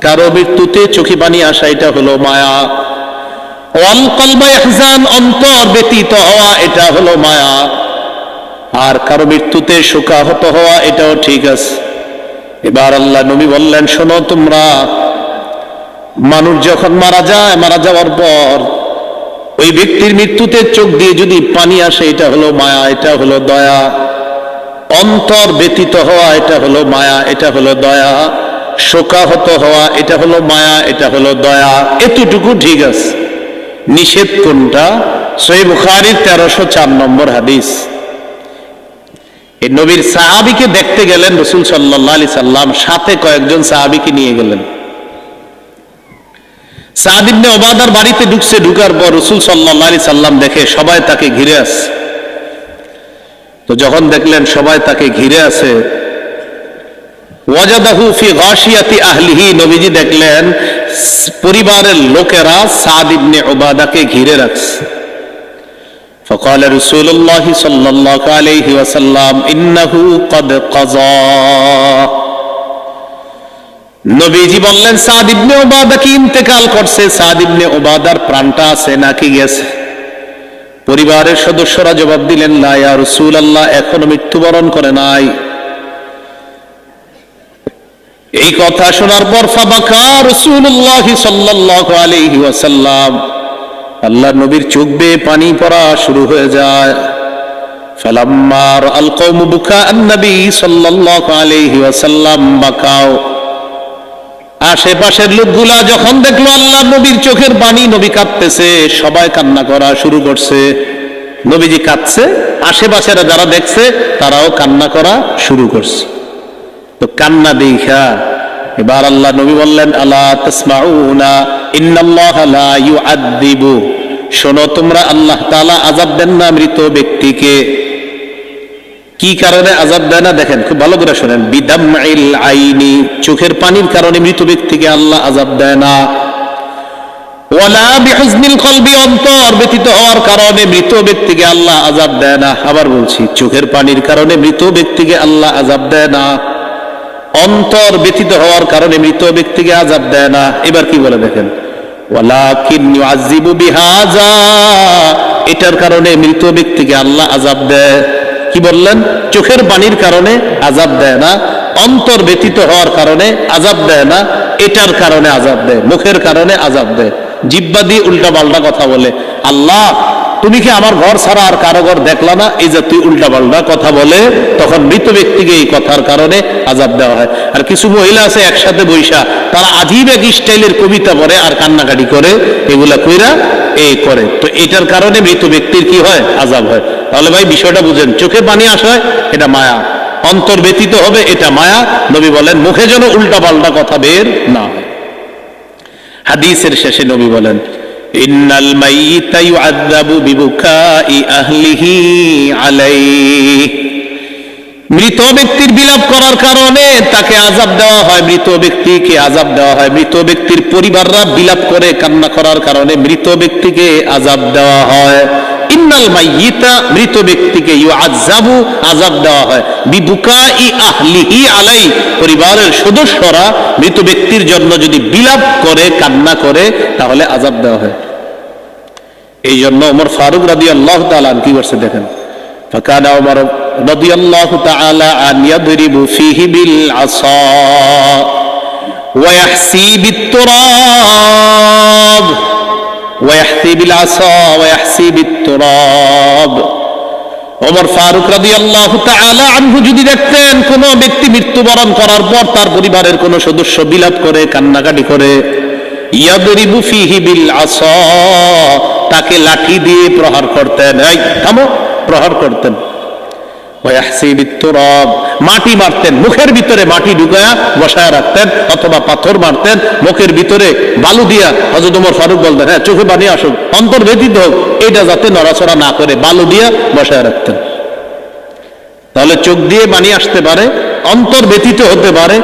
কারও মৃত্যুতে চোখে পানি আসা, এটা হলো মায়া। অন্তর ব্যতীত হওয়া, এটা হলো মায়া। আর কারও মৃত্যুতে শোকাহত হওয়া, এটাও ঠিক আছে। এবার আল্লাহ নবী বললেন, শোনো তোমরা, মানুষ যখন মারা যায়, মারা যাওয়ার পর ওই ব্যক্তির মৃত্যুতে চোখ দিয়ে যদি পানি আসে, এটা হলো মায়া, এটা হলো দয়া। অন্তর ব্যতীত হওয়া, এটা হলো মায়া, এটা হলো দয়া। শোকাহত হওয়া, এটা হলো মায়া, এটা হলো দয়া, এতটুকু ঠিক আছে। নিষেধ কোনটা? সই বুখারির তেরোশো চার নম্বর হাদিস। এই নবীর সাহাবিকে দেখতে গেলেন, রসুল সাল্লাহ আলি সাল্লাম, সাথে কয়েকজন সাহাবিকে নিয়ে গেলেন। সাহাদিবনে ওবাদার বাড়িতে ঢুকছে, ঢুকার পর রসুল সাল্লাহ আলি সাল্লাম দেখে, সবাই তাকে ঘিরে আছে। তো যখন দেখলেন সবাই তাকে ঘিরে আছে ওয়াজাদাহু ফি গাশিয়াতি আহলিহি নবীজি দেখলেন পরিবারের লোকেরা সাদ ইবনে ওবাদাকে ঘিরে রাখছে فقال رسول الله صلى الله عليه وسلم إنه قد قضى নবীজি বললেন সাদ ইবনে ওবাদা কি ইন্তেকাল করছে সাদ ইবনে ওবাদার প্রাণটা আছে নাকি গেছে পরিবারের সদস্যরা জবাব দিলেন না ইয়া রসুল আল্লাহ এখনো মৃত্যুবরণ করে নাই এই কথা শোনার পর ফাবাকা রসুল্লাহ সাল্লাল্লাহু আলাইহি ওয়াসাল্লাম। আল্লাহ নবীর চোখ বেয়ে পানি পড়া শুরু হয়ে যায়। ফালাম্মার আল কওমু বুকা আন-নবী সাল্লাল্লাহু আলাইহি ওয়াসাল্লাম বাকাও। আশেপাশের লোকগুলা যখন দেখল আল্লাহ নবীর চোখের পানি নবী কাঁদতেছে, সবাই কান্না করা শুরু করছে। নবীজি কাঁদছে, আশেপাশেরা যারা দেখছে, তারাও কান্না করা শুরু করছে। তো কান্না দেখা। এবার আল্লাহ নবী বললেন আল্লাহ তাসমাউনা, ইন্নাল্লাহ লা শোনো, তোমরা আল্লাহ তাআলা আযাব দেন না মৃত ব্যক্তিকে। কি কারণে আজাব দেয় না? দেখেন, খুব ভালো করে শোনেন। বিদামাইল আইনি, চোখের পানির কারণে মৃত ব্যক্তিকে আল্লাহ আজাব দেয় না। ওয়ালা কলবি অন্তর ব্যতীত হওয়ার কারণে মৃত ব্যক্তিকে আল্লাহ আজাব দেয় না। আবার বলছি, চোখের পানির কারণে মৃত ব্যক্তিকে আল্লাহ আজাব দেয় না। অন্তর ব্যতীত হওয়ার কারণে মৃত ব্যক্তিকে আজাব দেয় না। এবার কি বলে দেখেন? এটার কারণে মৃত ব্যক্তিকে আল্লাহ আজাব দেয়। কি বললেন? চোখের পানির কারণে আজাব দেয় না। অন্তর ব্যতীত হওয়ার কারণে আজাব দেয় না। এটার কারণে আজাব দেয়। মুখের কারণে আজাব দেয়। জিব্বা দিয়ে উল্টা পাল্টা কথা বলে। আল্লাহ তুমি কি আমার ঘর ছাড়া আর কারও ঘর দেখলা না? এই যে তুই উল্টা পাল্টা কথা বলে, তখন মৃত ব্যক্তিকে এই কথার কারণে আজাব দেওয়া হয়। আর কিছু মহিলা আছে একসাথে বৈশা তারা আজীব এক স্টাইলের কবিতা পড়ে আর কান্নাকাটি করে, এগুলা কইরা এই করে। তো এটার কারণে মৃত ব্যক্তির কি হয়? আজাব হয়। তাহলে ভাই, বিষয়টা বুঝেন। চোখে পানি আসে, এটা মায়া। অন্তর ব্যতীত হবে, এটা মায়া। নবী বলেন, মুখে যেন উল্টা পাল্টা কথা বের না হাদিসের শেষে নবী বলেন মৃত ব্যক্তির বিলাপ করার কারণে তাকে আজাব দেওয়া হয়, মৃত ব্যক্তিকে আজাব দেওয়া হয়। মৃত ব্যক্তির পরিবাররা বিলাপ করে কান্না করার কারণে মৃত ব্যক্তিকে আজাব দেওয়া হয়। ইন্নাল মাইয়িতা মৃত ব্যক্তিকে ইউআযাবু আজাব দেওয়া হয় বিবুকাই আহলিহি আলাই পরিবারের সদস্যরা মৃত ব্যক্তির জন্য যদি বিলাপ করে কান্না করে তাহলে আজাব দেওয়া হয় এই জন্য ওমর ফারুক রাদিয়াল্লাহু তাআলা কি করছে দেখেন فكان عمر رضي الله تعالى عن يضرب فيه بالعصا ويحسي بالتراب ওয়াহসি আনহু যদি দেখতেন কোন ব্যক্তি মৃত্যুবরণ করার পর তার পরিবারের কোনো সদস্য বিলাপ করে, কান্নাকাটি করে ফিহি বিল তাকে লাঠি দিয়ে প্রহার করতেন। প্রহার করতেন। মাটি মারতেন, মুখের ভিতরে মাটি ঢুকায়া বসায় রাখতেন অথবা পাথর মারতেন, মুখের ভিতরে বালু দিয়া। হজরত উমর ফারুক বলতেন হ্যাঁ চোখে পানি আসুক, অন্তর ব্যতীত হোক এটা যাতে নড়াচড়া না করে। বালু দিয়া বসায় রাখতেন। তাহলে চোখ দিয়ে পানি আসতে পারে, অন্তর ব্যতীত হতে পারে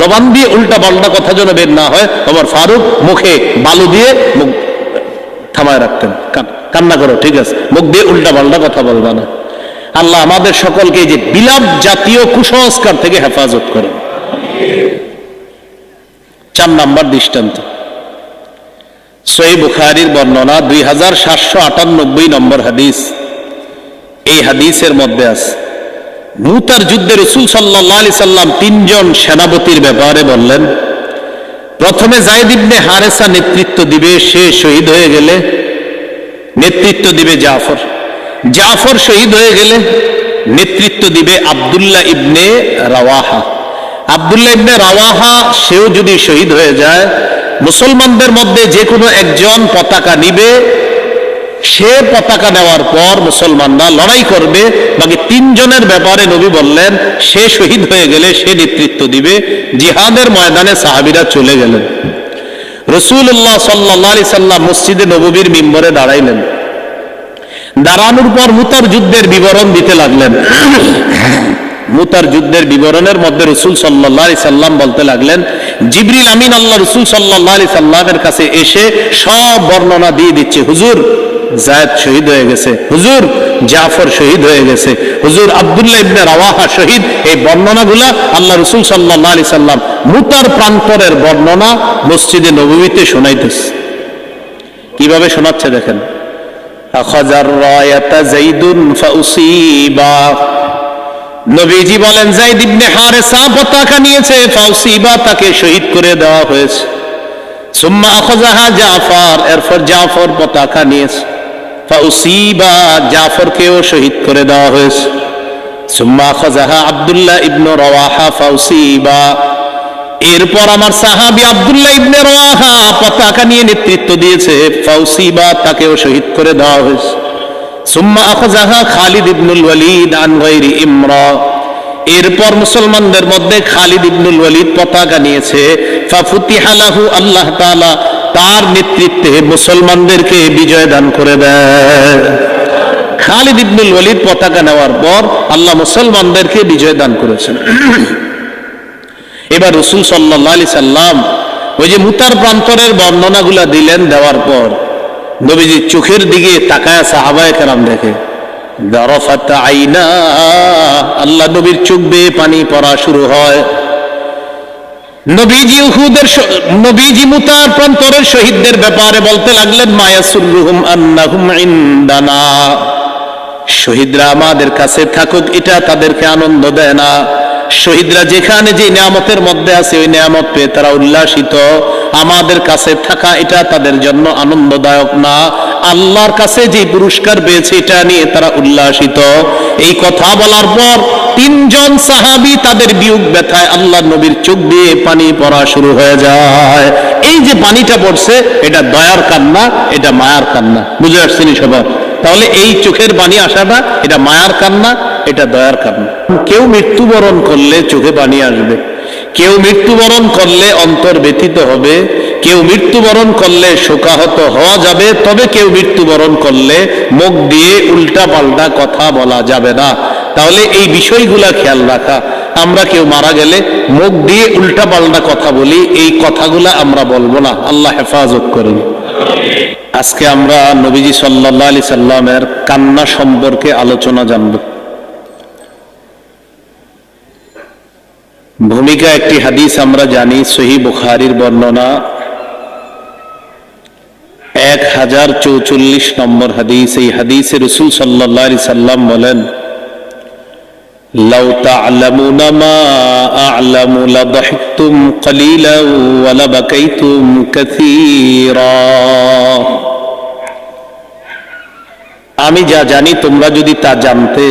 জবান দিয়ে উল্টা পাল্টা কথা যেন বের না হয় আমার ফারুক মুখে বালু দিয়ে মুখ থামায় রাখতেন। কান্না করো, ঠিক আছে, মুখ দিয়ে উল্টা পাল্টা কথা বলবা না। আল্লাহ আমাদের সকলকে যে বিলাপ জাতীয় কুসংস্কার থেকে হেফাজত করে চার নাম্বার দৃষ্টান্ত। সই বুখারির বর্ণনা দুই হাজার সাতশো আটানব্বই নম্বর হাদিস। এই হাদিসের মধ্যে আছে, মুতার যুদ্ধে রসুল সাল্লাহ আলি সাল্লাম তিনজন সেনাপতির ব্যাপারে বললেন, প্রথমে জায়দ ইবনে হারেসা নেতৃত্ব দিবে, সে শহীদ হয়ে গেলে নেতৃত্ব দিবে জাফর। জাফর শহীদ হয়ে গেলে নেতৃত্ব দিবে আবদুল্লাহ ইবনে রাওয়াহা। আবদুল্লাহ ইবনে রাওয়াহা, সেও যদি শহীদ হয়ে যায়, মুসলমানদের মধ্যে যে কোনো একজন পতাকা নিবে, সে পতাকা নেওয়ার পর মুসলমানরা লড়াই করবে, বাকি তিনজনের ব্যাপারে নবী বললেন, সে শহীদ হয়ে গেলে সে নেতৃত্ব দিবে, জিহাদের ময়দানে সাহাবিরা চলে গেলেন। রসুল্লাহ সাল্লি সাল্লাম মসজিদে নববীর মিম্বরে দাঁড়াইলেন। দাঁড়ানোর পর মুতার যুদ্ধের বিবরণ দিতে লাগলেন। মুতার যুদ্ধের বিবরণের মধ্যে রসুল সাল্লাহ সাল্লাম বলতে লাগলেন, জিবরিল আমিন, আল্লাহ রসুল সাল্লাহ সাল্লামের কাছে এসে সব বর্ণনা দিয়ে দিচ্ছে, হুজুর, জায়দ শহীদ হয়ে গেছে, হুজুর, জাফর শহীদ হয়ে গেছে, হুজুর আবদুল্লাহ ইবনে রাওয়াহা শহীদ এই বর্ণনাগুলা আল্লাহ রসুল সাল্লাহ আলি সাল্লাম মুতার প্রান্তরের বর্ণনা মসজিদে নবমীতে শোনাইতেছে। কীভাবে শোনাচ্ছে দেখেন? আখাজার রায়াতা জাইদুন ফাউসিবা। নবীজি বলেন জাইদ ইবনে হারেসা পতাকা নিয়েছে, ফাউসিবা তাকে শহীদ করে দেওয়া হয়েছে। সুম্মা আখাজাহা জাফর, এরপর জাফর পতাকা নিয়েছে। ফাউসিবা জাফরকেও শহীদ করে দেওয়া হয়েছে। সুম্মা আখাজাহা আব্দুল্লাহ ইবনু রাওয়াহা ফাউসিবা এরপর আমার সাহাবি আব্দুল্লাহ ইবনে রাওয়াহা পতাকা নিয়ে নেতৃত্ব দিয়েছে। ফাউসিবা তাকেও শহীদ করে দেওয়া হয়েছে। সুম্মা আখাজাহা খালিদ ইবনুল ওয়ালিদ আন গায়রি ইমরা। এরপর মুসলমানদের মধ্যে খালিদ ইবনুল ওয়ালিদ পতাকা নিয়েছে। ফাফুতিহা লাহু আল্লাহ তাআলা তার নেতৃত্বে মুসলমানদেরকে বিজয় দান করে দেয়। খালিদ ইবনুল ওয়ালিদ পতাকা নেওয়ার পর আল্লাহ মুসলমানদেরকে বিজয় দান করেছেন। এবার রসুল সাল্লাহ আলি সাল্লাম ওই যে মুতার প্রান্তরের বর্ণনাগুলা দিলেন দেওয়ার পর নবীজি চোখের দিকে তাকায় সাহাবায় কেরাম দেখে আল্লাহ নবীর চোখ বেয়ে পানি পড়া শুরু হয়। নবীজি উহুদের নবীজি মুতার প্রান্তরের শহীদদের ব্যাপারে বলতে লাগলেন মায়াসুরুহুম আন্নাহুম ইনদানা। শহীদরা আমাদের কাছে থাকুক, এটা তাদেরকে আনন্দ দেয় না। শহীদরা যেখানে যে নিয়ামতের মধ্যে আছে, ওই নিয়ামত পেয়ে তারা উল্লাসিত। আমাদের কাছে থাকা এটা তাদের জন্য আনন্দদায়ক না। আল্লাহর কাছে যে পুরস্কার পেয়েছে, এটা নিয়ে তারা উল্লাসিত। এই কথা বলার পর তিনজন সাহাবি তাদের বিয়োগ ব্যথায় আল্লাহ নবীর চোখ দিয়ে পানি পড়া শুরু হয়ে যায়। এই যে পানিটা পড়ছে, এটা দয়ার কান্না, এটা মায়ার কান্না। বুঝে আসছেনি সবার তাহলে এই চোখের পানি আসাটা, এটা মায়ার কান্না এটা দয়ার কান্না কেউ মৃত্যুবরণ করলে চোখে পানি আসবে। কেউ মৃত্যুবরণ করলে অন্তর ব্যথিত হবে। কেউ মৃত্যুবরণ করলে শোকাহত হওয়া যাবে। তবে কেউ মৃত্যুবরণ করলে মুখ দিয়ে উল্টা পাল্টা কথা বলা যাবে না। তাহলে এই বিষয়গুলা খেয়াল রাখা। আমরা কেউ মারা গেলে মুখ দিয়ে উল্টা পাল্টা কথা বলি, এই কথাগুলা আমরা বলব না। আল্লাহ হেফাজত করেন। আজকে আমরা নবীজি সাল্লাহ আলি সাল্লামের কান্না সম্পর্কে আলোচনা জানব। ভূমিকা একটি হাদিস আমরা জানি সহি বুখারির বর্ণনা এক হাজার চৌচল্লিশ নম্বর হাদিস এই হাদিসে রসুল সাল্লাহ আলি সাল্লাম বলেন لو تعلمون ما أعلم لضحكتم قليلا ولبكيتم كثيرا আমি যা জানি তোমরা যদি তা জানতে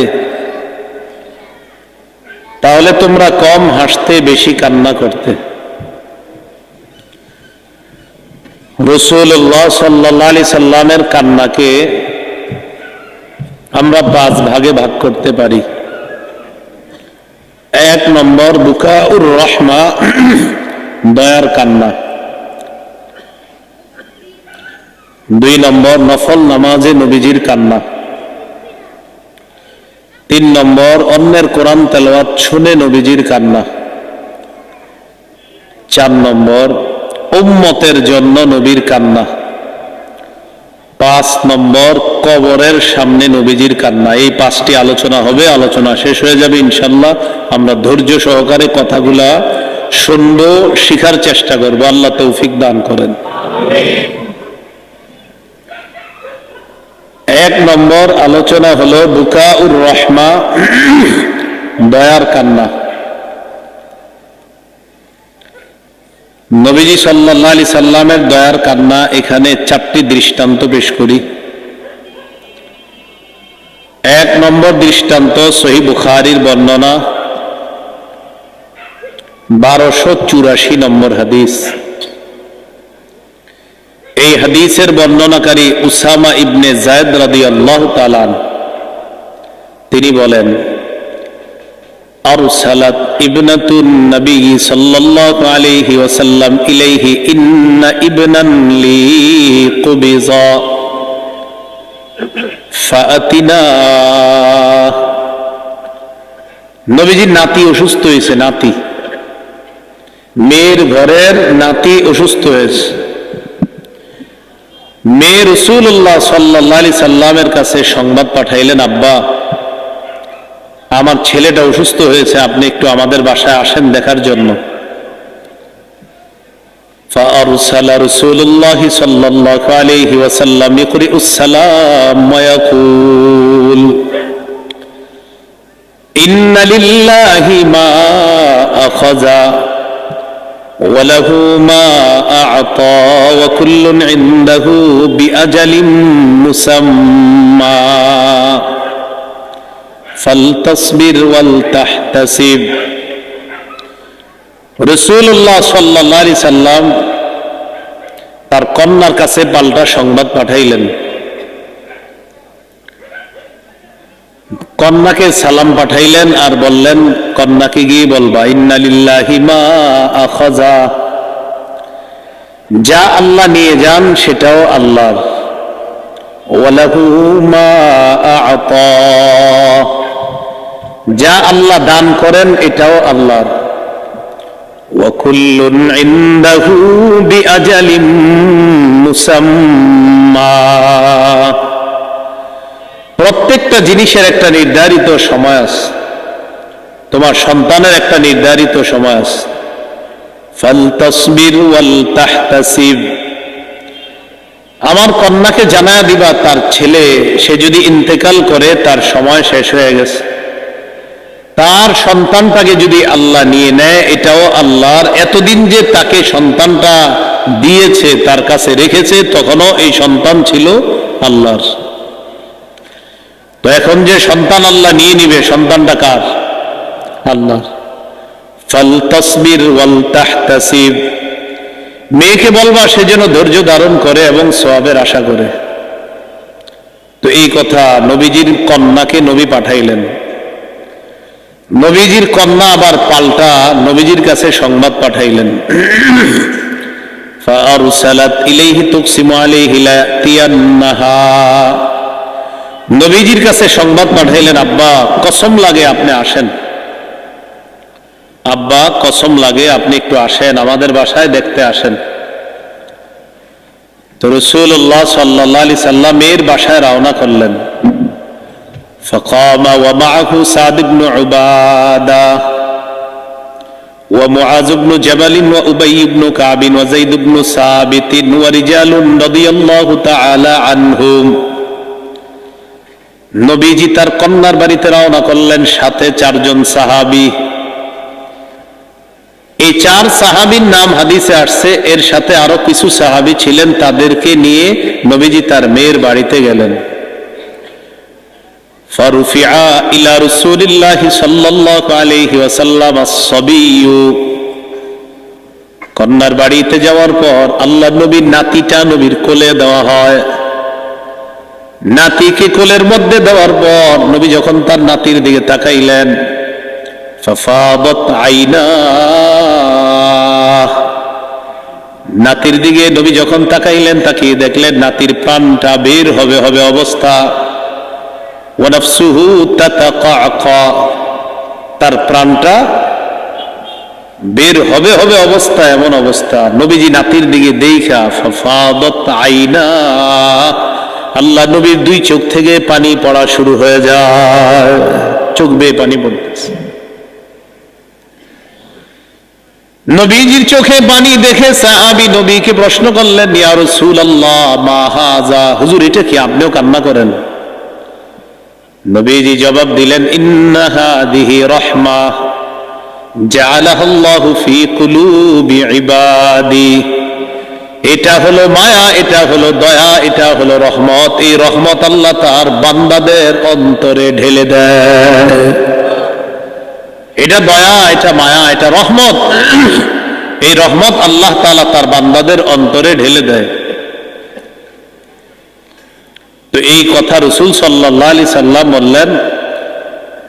তাহলে তোমরা কম হাসতে, বেশি কান্না করতে। রসুল্লাহ সাল্লাহ সাল্লামের কান্নাকে আমরা পাঁচ ভাগে ভাগ করতে পারি। এক নম্বর বুকা উর রহমা, দয়ার কান্না। দুই নম্বর, নফল নামাজে নবীজির কান্না। তিন নম্বর, অন্যের কোরআন তেলাওয়াত শুনে নবীজির কান্না। চার নম্বর, উম্মতের জন্য নবীর কান্না। পাঁচ নম্বর, কবরের সামনে নবীজির কান্না। এই পাঁচটি আলোচনা হবে, আলোচনা শেষ হয়ে যাবে ইনশাল্লাহ। আমরা ধৈর্য সহকারে কথাগুলা শুনব, শিখার চেষ্টা করব। আল্লাহ তৌফিক দান করেন। এক নম্বর আলোচনা হলো বুকা উর রহমা দয়ার কান্না। নবীজি সাল্লাহ আলি সাল্লামের দয়ার কান্না, এখানে চারটি দৃষ্টান্ত পেশ করি। এক নম্বর দৃষ্টান্ত সহি বুখারির বর্ণনা, বারোশো চুরাশি নম্বর হাদিস। এই হাদিসের বর্ণনাকারী উসামা ইবনে জায়দ রাদি আল্লাহ তালান তিনি বলেন أرسلت ابنة النبي صلى الله عليه وسلم إليه إن ابنا لي قبضا فأتنا নবীজির নাতি অসুস্থ হয়েছে নাতি মেয়ের ঘরের নাতি অসুস্থ হয়েছে মেয়ে রসুল্লাহ সাল্লাহ সাল্লামের কাছে সংবাদ পাঠাইলেন আব্বা আমার ছেলেটা অসুস্থ হয়েছে আপনি একটু আমাদের বাসায় আসেন দেখার জন্য فأرسل رسول الله صلى الله عليه وسلم يقرئ السلام ويقول إن لله ما أخذ وله ما أعطى وكل عنده بأجل مسمى فلتصبر ولتحتسب রসুল্লাহ সাল্লি সাল্লাম তার কন্যার কাছে পাল্টা সংবাদ পাঠাইলেন কন্যাকে সালাম পাঠাইলেন আর বললেন কন্যাকে গিয়ে বলবা ইন্নালিল্লাহি মা আখাজা যা আল্লাহ নিয়ে যান সেটাও আল্লাহর ওয়ালাহু মা আ'তা যা আল্লাহ দান করেন এটাও আল্লাহর وكل عنده بأجل مسمى প্রত্যেকটা জিনিসের একটা নির্ধারিত সময় আছে। তোমার সন্তানের একটা নির্ধারিত সময় আছে। ফালতাসবির ওয়াল আমার কন্যাকে জানায়া দিবা, তার ছেলে, সে যদি ইন্তেকাল করে, তার সময় শেষ হয়ে গেছে। তার সন্তানটাকে যদি আল্লাহ নিয়ে নেয়, এটাও আল্লাহর। এতদিন যে তাকে সন্তানটা দিয়েছে, তার কাছে রেখেছে, তখনও এই সন্তান ছিল আল্লাহর। তো এখন যে সন্তান আল্লাহ নিয়ে নিবে সন্তানটা কার আল্লাহ ফল তসবির ওয়াল তাহতাসিব মেয়েকে বলবা সে যেন ধৈর্য ধারণ করে এবং সবের আশা করে তো এই কথা নবীজির কন্যাকে নবী পাঠাইলেন নবীজির কন্যা আবার পাল্টা নবীজির কাছে সংবাদ পাঠাইলেন فأرسلت إليه تقسم عليه ليأتينها নবীজির কাছে সংবাদ পাঠাইলেন আব্বা কসম লাগে আপনি আসেন আব্বা কসম লাগে আপনি একটু আসেন আমাদের বাসায় দেখতে আসেন তো রসুল্লাহ সাল্লাহ আলি সাল্লাম এর বাসায় রওনা করলেন فقام ومعه سعد بن عبادة ومعاذ بن جبل وأبي بن كعب وزيد بن ثابت ورجال رضي الله تعالى عنهم নবীজি তার কন্যার বাড়িতে রওনা করলেন, সাথে চারজন সাহাবি। এই চার সাহাবির নাম হাদিসে আসছে, এর সাথে আরও কিছু সাহাবি ছিলেন, তাদেরকে নিয়ে নবীজি তার মেয়ের বাড়িতে গেলেন। কন্যার বাড়িতে যাওয়ার পর আল্লাহ নবীর নাতিটা নবীর কোলে দেওয়া হয়। নাতিকে কোলের মধ্যে দেওয়ার পর নবী যখন তার নাতির দিকে তাকাইলেন নাতির দিকে নবী যখন তাকাইলেন, তাকিয়ে দেখলেন নাতির প্রাণটা বের হবে হবে অবস্থা। তার প্রাণটা বের হবে হবে অবস্থা, এমন অবস্থা। নবীজি নাতির দিকে দেখা আইনা। আল্লাহ নবীর দুই চোখ থেকে পানি পড়া শুরু হয়ে যায়। চোখ বেয়ে পানি পড়তেছে। নবীজির চোখে পানি দেখে সাহাবি নবীকে প্রশ্ন করলেন, ইয়া রাসূলুল্লাহ, মা হাযা? হুজুর, এটা কি আপনিও কান্না করেন? নবীজি জবাব দিলেন, ইন্না হাদিহি রাহমা জাআলাহাল্লাহু ফি কুলুবি ইবাদি। এটা হলো মায়া, এটা হলো দয়া, এটা হলো রহমত। এই রহমত আল্লাহ তার বান্দাদের অন্তরে ঢেলে দেয় এটা দয়া, এটা মায়া, এটা রহমত। এই রহমত আল্লাহ তাআলা তার বান্দাদের অন্তরে ঢেলে দেয়। তো এই কথা রসুল সাল্লাহ আলি সাল্লাম বললেন,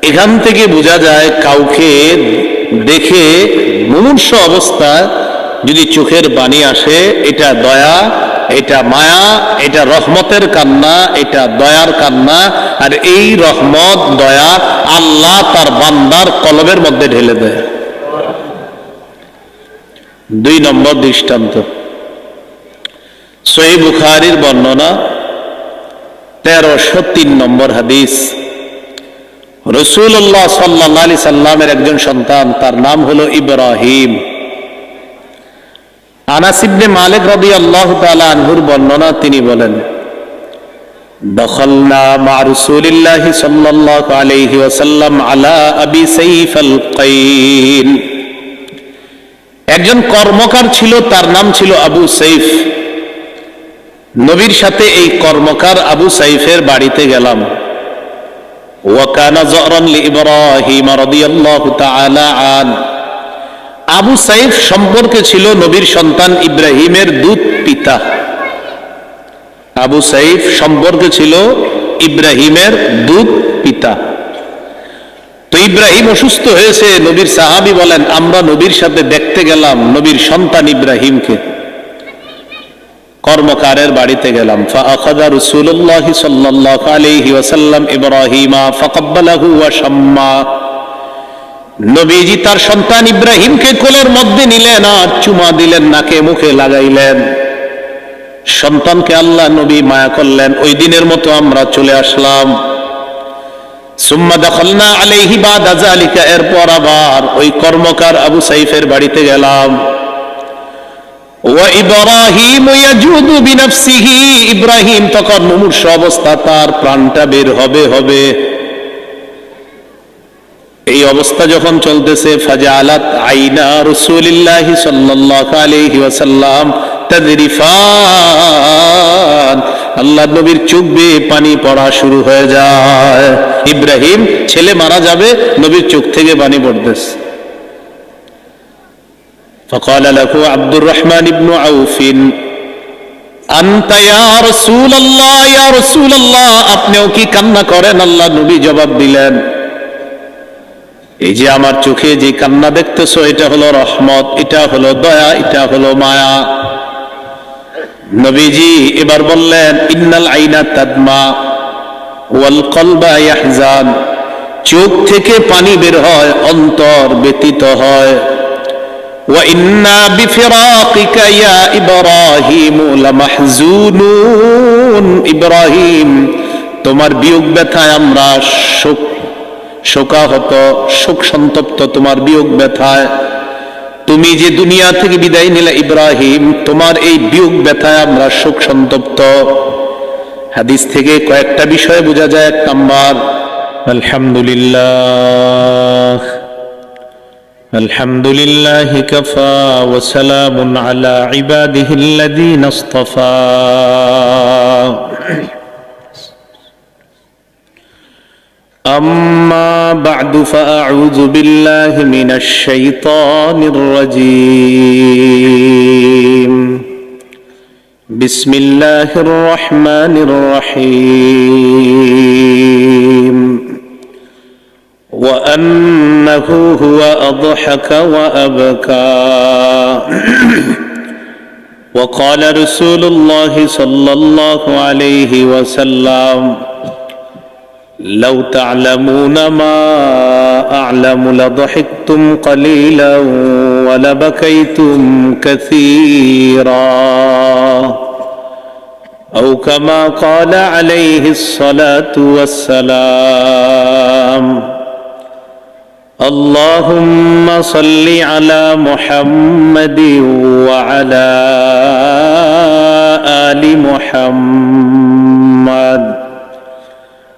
এখান থেকে বোঝা যায় কাউকে দেখে মুমূর্ষ অবস্থায় যদি চোখের বাণী আসে, এটা দয়া, এটা মায়া, এটা রহমতের কান্না, এটা দয়ার কান্না, আর এই রহমত, দয়া আল্লাহ তার বান্দার কলবের মধ্যে ঢেলে দেয়। দুই নম্বর দৃষ্টান্ত। সহি বুখারির বর্ণনা, তেরোশো তিন নম্বর হাদিস। রসুল্লাহ সাল্লাহ আলি সাল্লামের একজন সন্তান, তার নাম হলো ইব্রাহিম। আনাসিবনে মালিক রবি আল্লাহ আনহুর বর্ণনা তিনি বলেন دخلنا مع رسول الله صلى الله عليه وسلم على أبي سيف القين একজন কর্মকার ছিল তার নাম ছিল আবু সাইফ নবীর সাথে এই কর্মকার আবু সাইফের বাড়িতে গেলাম ওয়াকানা জরন ইব্রাহিম রাদিয়াল্লাহু তাআলা আন আবু সাইফ সম্পর্কে ছিল নবীর সন্তান ইব্রাহিমের দুধ পিতা। আবু সাইফ সম্পর্কে ছিল ইব্রাহিমের দুধ পিতা। তো ইব্রাহিম অসুস্থ হয়েছে, নবীর সাহাবি বলেন, আমরা নবীর সাথে দেখতে গেলাম, নবীর সন্তান ইব্রাহিমকে। কর্মকারের বাড়িতে গেলাম। ফাআখাযা রাসূলুল্লাহ সাল্লাল্লাহু আলাইহি ওয়াসাল্লাম ইব্রাহিমা ফাকাব্বালাহু ওয়া শাম্মা। নবীজি তার সন্তান ইব্রাহিমকে কোলের মধ্যে নিলেন আর চুমা দিলেন, নাকে মুখে লাগাইলেন। সন্তানকে আল্লাহ নবী মায়া করলেন। ওই দিনের মতো আমরা চলে আসলাম। সুম্মা দখলনা আলাইহি বাদা যালিকা, এরপর আবার ওই কর্মকার আবু সাইফের বাড়িতে গেলাম। ইব্রাহিম তখন মুমূর্ষ অবস্থা, তার প্রাণটা বের হবে হবে। এই অবস্থা যখন চলতেছে ফাজালাত আইনা রাসূলিল্লাহি সাল্লাল্লাহু আলাইহি ওয়াসাল্লাম তাদরিফান আল্লাহ নবীর চোখ বেয়ে পানি পড়া শুরু হয়ে যায় ইব্রাহিম ছেলে মারা যাবে নবীর চোখ থেকে পানি পড়তেছে فقال له عبد الرحمن بن عوف أنت يا رسول الله يا رسول الله আপনিও কি কান্না করেন আল্লাহ নবী জবাব দিলেন এই যে আমার চোখে যে কান্না দেখতেছ, এটা হলো রহমত, এটা হলো দয়া, এটা হলো মায়া। নবীজি এবার বললেন, ইন্নাল আইনা তাদমা ওয়াল কলবা ইয়াহজান। চোখ থেকে পানি বের হয়, অন্তর ব্যতীত হয়। ইব্রাহিম তোমার বিয়োগ ব্যথায় আমরা শোক শোকাহত শোক সন্তপ্ত তোমার বিয়োগ ব্যথায় তুমি যে দুনিয়া থেকে বিদায় নিলে ইব্রাহিম তোমার এই বিয়োগ ব্যথায় আমরা শোক সন্তপ্ত হাদিস থেকে কয়েকটা বিষয় বোঝা যায় এক নাম্বার আলহামদুলিল্লাহ الحمد لله كفى وسلام على عباده الذين اصطفى أما بعد فأعوذ بالله من الشيطان الرجيم. بسم الله الرحمن الرحيم. وأنه هو أضحك وأبكى. وقال رسول الله صلى الله عليه وسلم لو تعلمون ما أعلم لضحكتم قليلا ولبكيتم كثيرا. أو كما قال عليه الصلاة والسلام اللهم صل على محمد وعلى آل محمد.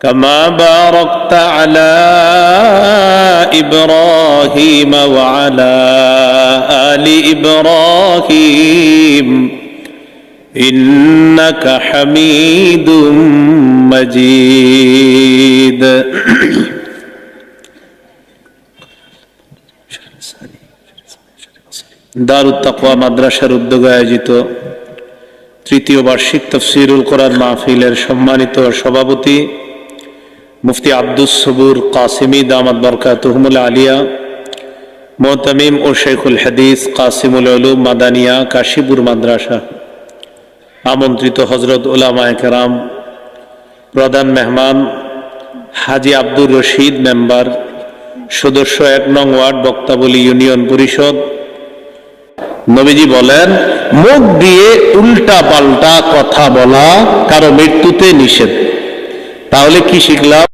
كما باركت على إبراهيم وعلى آل إبراهيم إنك حميد مجيد দারুত তাকওয়া মাদ্রাসার উদ্যোগে আয়োজিত তৃতীয় বার্ষিক তফসিরুল কোরআন মাহফিলের সম্মানিত সভাপতি মুফতি আব্দুস সবুর কাসিমি দামাত বরকাতুহমুল আলিয়া, মোহতামিম ও শেখুল হাদিস কাসিমুল উলুম মাদানিয়া কাশীপুর মাদ্রাসা। আমন্ত্রিত হজরত ওলামায় কেরাম প্রধান মেহমান হাজি আব্দুর রশিদ মেম্বার, সদস্য এক নং ওয়ার্ড বক্তাবলী ইউনিয়ন পরিষদ। নবীজি বলেন, মুখ দিয়ে উল্টা পাল্টা কথা বলা কারও মৃত্যুতে নিষেধ। তাহলে কি শিখলাম?